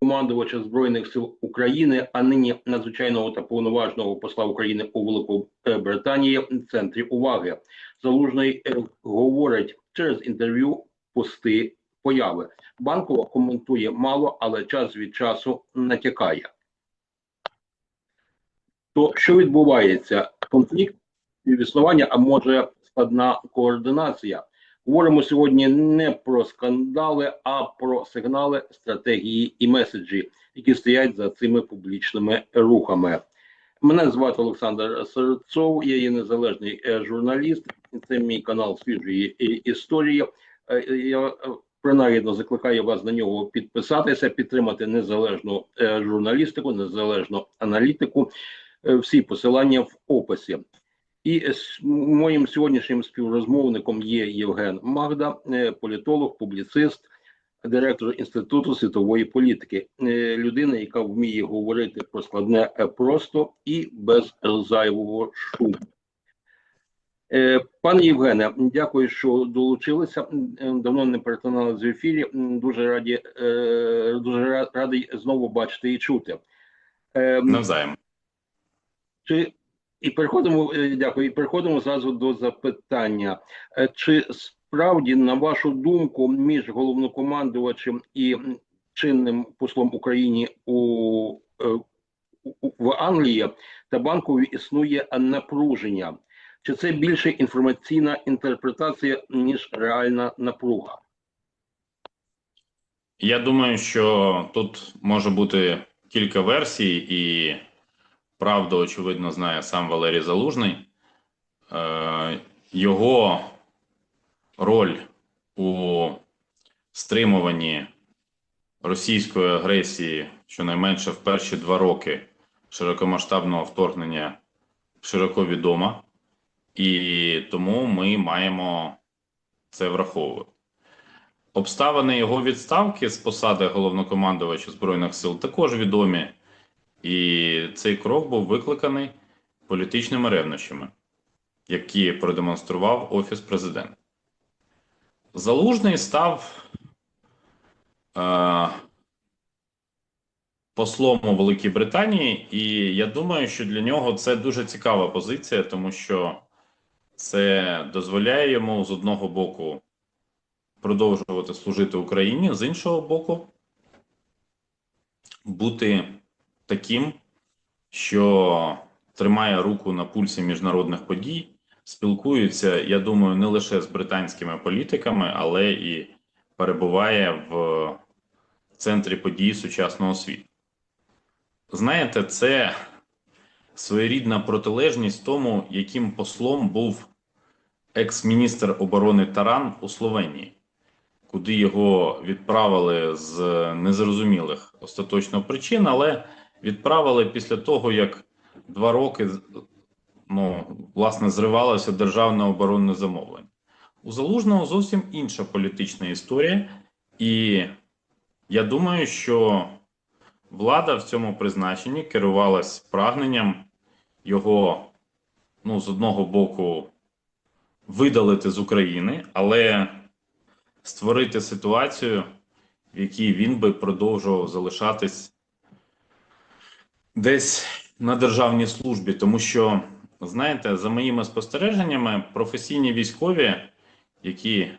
командувача Збройних сил України, а нині надзвичайного та повноважного посла України у Великобританії в центрі уваги. Залужний говорить через інтерв'ю, пости, появи. Банкова коментує мало, але час від часу натякає. То що відбувається? Конфлікт співіснування, а може складна координація. Говоримо сьогодні не про скандали, а про сигнали, стратегії і меседжі, які стоять за цими публічними рухами. Мене звати Олександр Серцов, я є незалежний е, журналіст. Це мій канал свіжої історії. Е, Я е, принагідно закликаю вас на нього підписатися, підтримати незалежну е, журналістику, незалежну аналітику. Е, Всі посилання в описі. І с- моїм сьогоднішнім співрозмовником є Євген Магда, е, політолог, публіцист, директор Інституту світової політики, Е, людина, яка вміє говорити про складне е, просто і без зайвого шуму. Пане Євгене, дякую, що долучилися. Давно не перетинали з ефірі. Дуже раді, дуже ра- радий знову бачити і чути. Е, Навзаєм. чи і переходимо, е, дякую, і переходимо зразу до запитання. Е, Чи справді, на вашу думку, між головнокомандувачем і чинним послом України е, у- в Англії та банкові існує напруження? Чи це більше інформаційна інтерпретація, ніж реальна напруга? Я думаю, що тут може бути кілька версій, і правду, очевидно, знає сам Валерій Залужний. Е, Його роль у стримуванні російської агресії щонайменше в перші два роки широкомасштабного вторгнення широко відома, і тому ми маємо це враховувати. Обставини його відставки з посади головнокомандувача Збройних сил також відомі, і цей крок був викликаний політичними ревнощами, які продемонстрував Офіс президента. Залужний став е, послом у Великій Британії, і я думаю, що для нього це дуже цікава позиція, тому що це дозволяє йому з одного боку продовжувати служити Україні, з іншого боку, бути таким, що тримає руку на пульсі міжнародних подій, спілкується, я думаю, не лише з британськими політиками, але і перебуває в центрі подій сучасного світу. Знаєте, це своєрідна протилежність тому, яким послом був екс-міністр оборони Таран у Словенії куди його відправили з незрозумілих остаточно причин, але відправили після того, як два роки ну, власне зривалося державне оборонне замовлення. У Залужного зовсім інша політична історія, і я думаю, що влада в цьому призначенні керувалась прагненням його, ну, з одного боку, видалити з України, але створити ситуацію, в якій він би продовжував залишатись десь на державній службі, тому що, знаєте, за моїми спостереженнями, професійні військові, які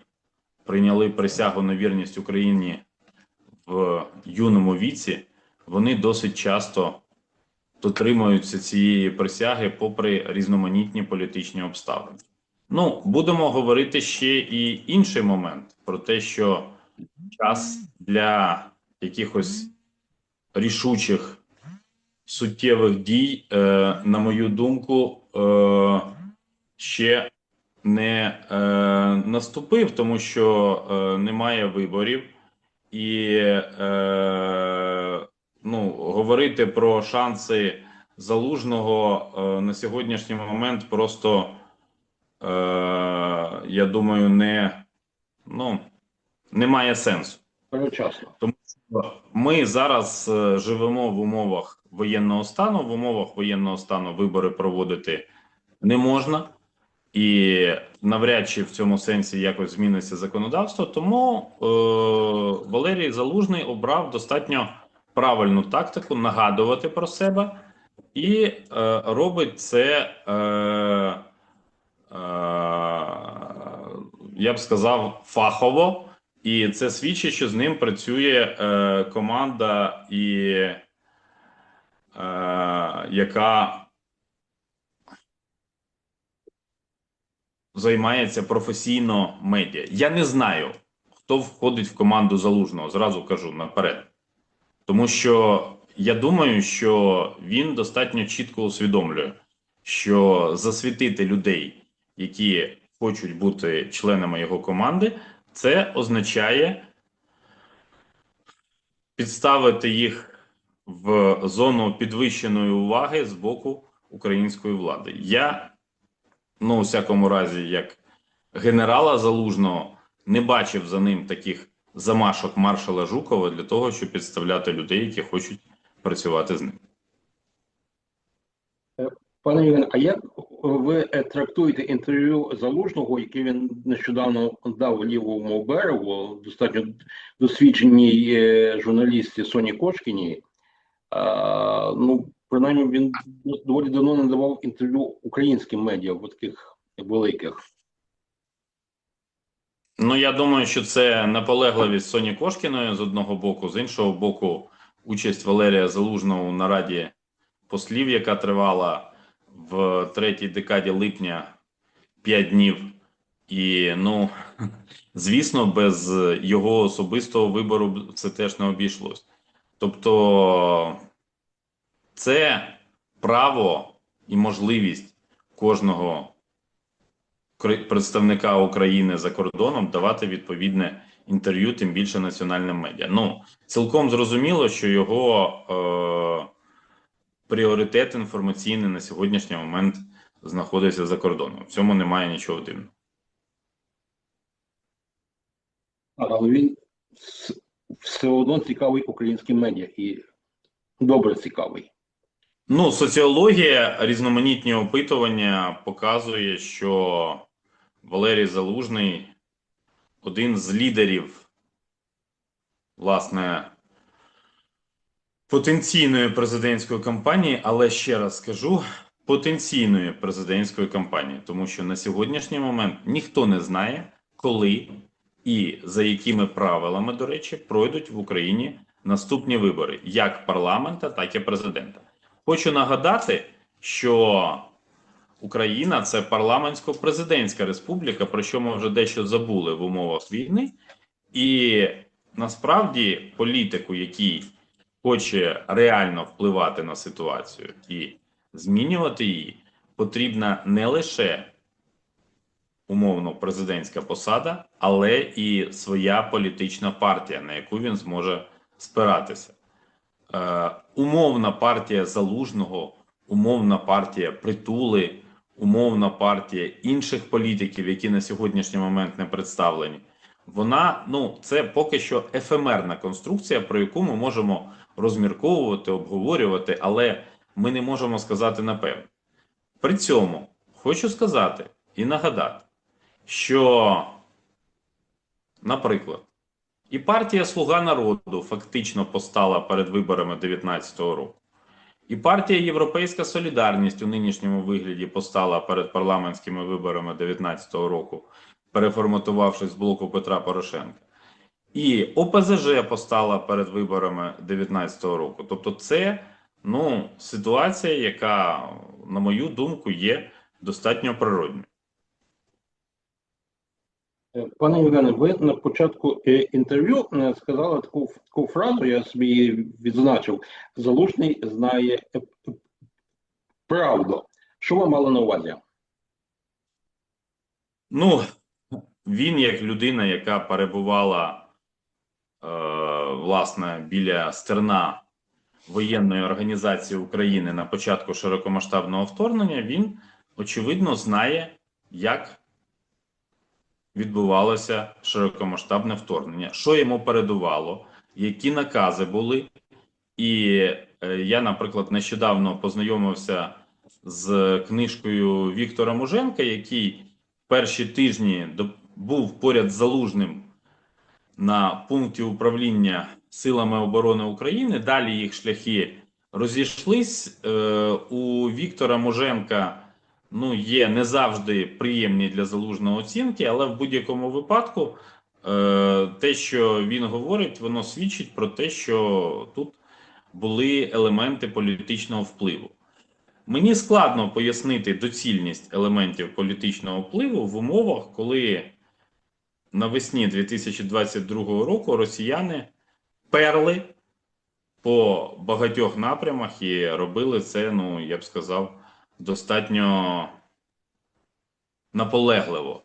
прийняли присягу на вірність Україні в юному віці, вони досить часто дотримуються цієї присяги, попри різноманітні політичні обставини. Ну, будемо говорити ще і інший момент про те, що час для якихось рішучих суттєвих дій, е, на мою думку, е, ще не е, наступив, тому що е, немає виборів, і е, ну, говорити про шанси залужного е, на сьогоднішній момент просто. Е, я думаю, не ну немає сенсу. Передчасно. Ми зараз е, живемо в умовах воєнного стану. В умовах воєнного стану вибори проводити не можна, і навряд чи в цьому сенсі якось зміниться законодавство. Тому е, Валерій Залужний обрав достатньо правильну тактику, нагадувати про себе, і е, робить це, е, е, я б сказав, фахово, і це свідчить, що з ним працює е, команда, і, е, яка займається професійно медіа. Я не знаю, хто входить в команду залужного, зразу кажу наперед. Тому що я думаю, що він достатньо чітко усвідомлює, що засвітити людей, які хочуть бути членами його команди, це означає підставити їх в зону підвищеної уваги з боку української влади. Я, ну, у всякому разі, як генерала залужного, не бачив за ним таких замашок маршала Жукова для того, щоб підставляти людей, які хочуть працювати з ним. Пане Євген, а як ви е, трактуєте інтерв'ю залужного, яке він нещодавно дав лівому берегу, достатньо досвідченій е, журналістці Соні Кошкіній? А, ну, принаймні, він доволі давно не давав інтерв'ю українським медіа, в таких великих. Ну, я думаю, що це наполегливість Соні Кошкіної з одного боку, з іншого боку, участь Валерія Залужного у нараді послів, яка тривала в третій декаді липня 5 днів. І ну, звісно, без його особистого вибору це теж не обійшлось. Тобто, це право і можливість кожного представника України за кордоном давати відповідне інтерв'ю, тим більше національним медіа. Ну цілком зрозуміло, що його е, пріоритет інформаційний на сьогоднішній момент знаходиться за кордоном. В цьому немає нічого дивного. Але він все одно цікавий українським медіа і добре цікавий. Ну, соціологія, різноманітні опитування показує, що Валерій Залужний один з лідерів, власне, потенційної президентської кампанії, але ще раз скажу, потенційної президентської кампанії, тому що на сьогоднішній момент ніхто не знає, коли і за якими правилами, до речі, пройдуть в Україні наступні вибори, як парламента, так і президента. Хочу нагадати, що Україна це парламентсько-президентська республіка, про що ми вже дещо забули в умовах війни, і насправді політику, який хоче реально впливати на ситуацію і змінювати її, потрібна не лише умовно президентська посада, але і своя політична партія, на яку він зможе спиратися. Е, умовна партія залужного, умовна партія притули, умовна партія інших політиків, які на сьогоднішній момент не представлені. Вона ну це поки що ефемерна конструкція, про яку ми можемо розмірковувати, обговорювати, але ми не можемо сказати напевно. При цьому хочу сказати і нагадати, що, наприклад, і партія Слуга народу фактично постала перед виборами 2019 року. І партія Європейська Солідарність у нинішньому вигляді постала перед парламентськими виборами 2019 року, переформатувавшись з блоку Петра Порошенка. І ОПЗЖ постала перед виборами 2019 року. Тобто, це ну, ситуація, яка, на мою думку, є достатньо природньою. Пане Євгене, ви на початку е, інтерв'ю е, сказали таку, таку фразу, я собі її відзначив. Залужний знає е, правду. Що ви мали на увазі? Ну, він як людина, яка перебувала власне біля стерна воєнної організації України на початку широкомасштабного вторгнення, він очевидно знає, як відбувалося широкомасштабне вторгнення, що йому передувало, які накази були. І е, я, наприклад, нещодавно познайомився з книжкою Віктора Муженка, який перші тижні був поряд з залужним на пункті управління силами оборони України. Далі їх шляхи розійшлись. Е, у Віктора Муженка ну, є не завжди приємні для залужного оцінки, але в будь-якому випадку е, те, що він говорить, воно свідчить про те, що тут були елементи політичного впливу. Мені складно пояснити доцільність елементів політичного впливу в умовах, коли навесні 2022 року росіяни перли по багатьох напрямах і робили це, ну я б сказав, достатньо наполегливо.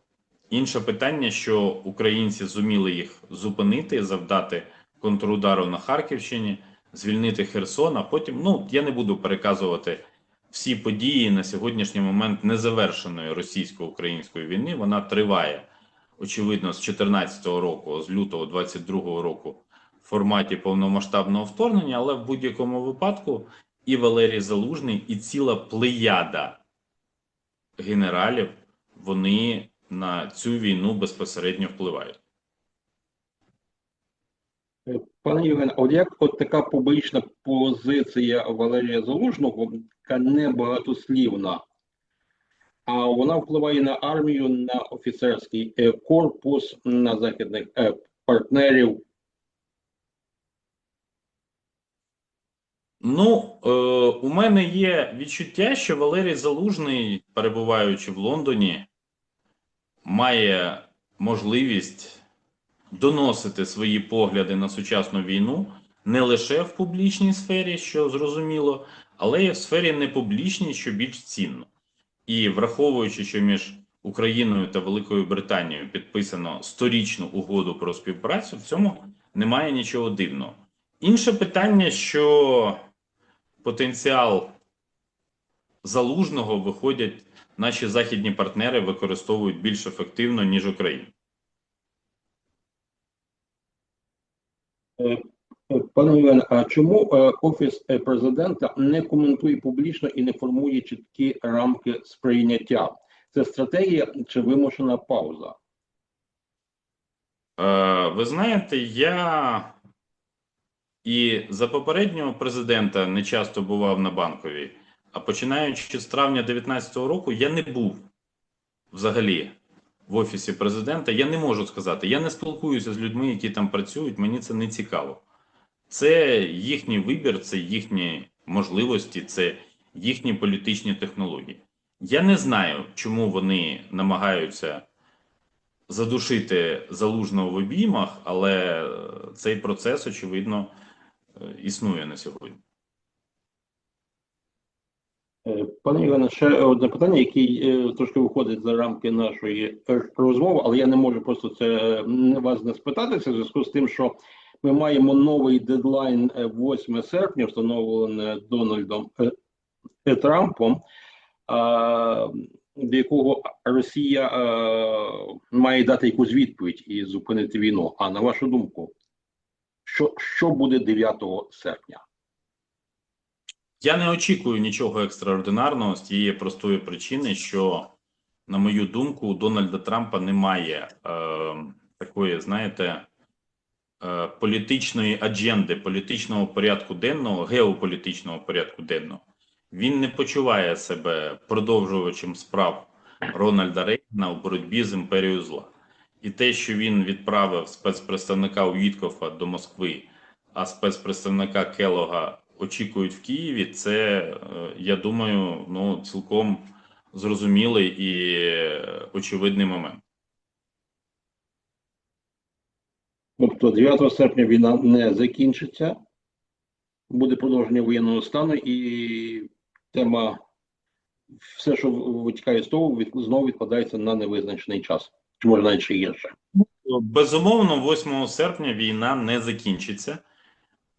Інше питання, що українці зуміли їх зупинити, завдати контрудару на Харківщині, звільнити Херсон, а потім, ну я не буду переказувати всі події на сьогоднішній момент незавершеної російсько-української війни. Вона триває очевидно з 2014 року, з лютого 2022 року в форматі повномасштабного вторгнення, але в будь-якому випадку і Валерій Залужний, і ціла плеяда генералів вони на цю війну безпосередньо впливають. Пане Євген, от як от така публічна позиція Валерія Залужного, яка не багатослівна, а вона впливає на армію, на офіцерський е, корпус, на західних е, партнерів. Ну, е, у мене є відчуття, що Валерій Залужний, перебуваючи в Лондоні, має можливість доносити свої погляди на сучасну війну не лише в публічній сфері, що зрозуміло, але й в сфері непублічній, що більш цінно. І враховуючи, що між Україною та Великою Британією підписано сторічну угоду про співпрацю, в цьому немає нічого дивного. Інше питання, що потенціал залужного виходять, наші західні партнери використовують більш ефективно, ніж Україна. Пане Євген, а чому е, офіс е, президента не коментує публічно і не формує чіткі рамки сприйняття? Це стратегія чи вимушена пауза? Е, ви знаєте, я і за попереднього президента не часто бував на банковій, а починаючи з травня 2019 року, я не був взагалі в офісі президента. Я не можу сказати. Я не спілкуюся з людьми, які там працюють. Мені це не цікаво. Це їхній вибір, це їхні можливості, це їхні політичні технології. Я не знаю, чому вони намагаються задушити залужного в обіймах, але цей процес, очевидно, е, існує на сьогодні. Е, Пане Євгене, ще одне питання, яке е, трошки виходить за рамки нашої розмови, але я не можу просто це вас не спитатися в зв'язку з тим, що ми маємо новий дедлайн е, 8 серпня, встановлений Дональдом е, е, Трампом, до якого Росія е, має дати якусь відповідь і зупинити війну. А на вашу думку, що, що буде 9 серпня? Я не очікую нічого екстраординарного з тієї простої причини, що, на мою думку, у Дональда Трампа немає е, такої, знаєте, е, політичної адженди, політичного порядку денного, геополітичного порядку денного. Він не почуває себе продовжувачем справ Рональда Рейгана у боротьбі з імперією зла. І те, що він відправив спецпредставника Уіткофа до Москви, а спецпредставника Келога очікують в Києві, це, е, я думаю, ну, цілком зрозумілий і е, очевидний момент. Тобто 9 серпня війна не закінчиться, буде продовження воєнного стану, і тема, все, що витікає з того, від, знову відкладається на невизначений час, чи може навіть ще гірше. Безумовно, 8 серпня війна не закінчиться.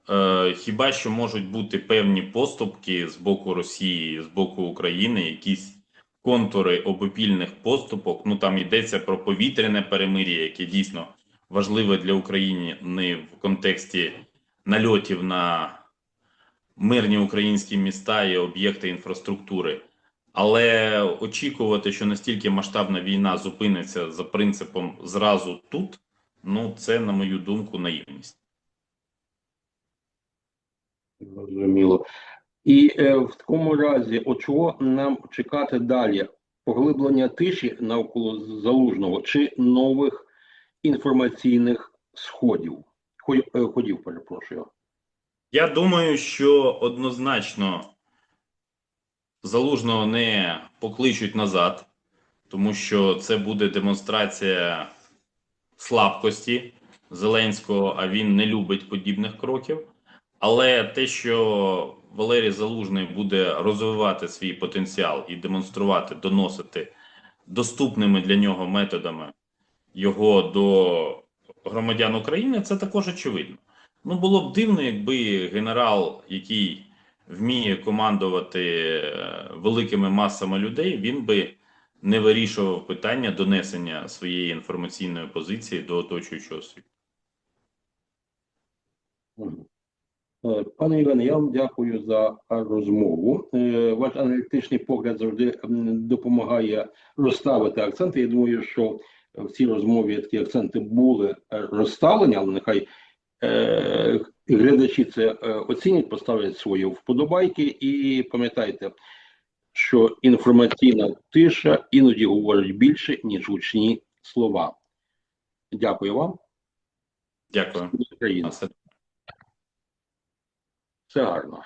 Е, хіба що можуть бути певні поступки з боку Росії, з боку України, якісь контури обопільних поступок. Ну там йдеться про повітряне перемир'я, яке дійсно важливе для України не в контексті нальотів на мирні українські міста і об'єкти інфраструктури. Але очікувати, що настільки масштабна війна зупиниться за принципом зразу тут, ну це, на мою думку, наївність. Зрозуміло. І е, в такому разі, от чого нам чекати далі? Поглиблення тиші навколо залужного чи нових інформаційних сходів? Ходів, е, ходів перепрошую. Я думаю, що однозначно залужного не покличуть назад, тому що це буде демонстрація слабкості Зеленського, а він не любить подібних кроків. Але те, що Валерій Залужний буде розвивати свій потенціал і демонструвати, доносити доступними для нього методами його до громадян України, це також очевидно. Ну, було б дивно, якби генерал, який вміє командувати е, великими масами людей, він би не вирішував питання донесення своєї інформаційної позиції до оточуючого світу. Е, Пане Євгене, я вам дякую за розмову. Е, Ваш аналітичний погляд завжди допомагає розставити акценти. Я думаю, що в цій розмові такі акценти були е, розставлені, але нехай е, глядачі це е, оцінять, поставлять свої вподобайки і пам'ятайте, що інформаційна тиша іноді говорить більше, ніж гучні слова. Дякую вам. Дякую. Все гарно.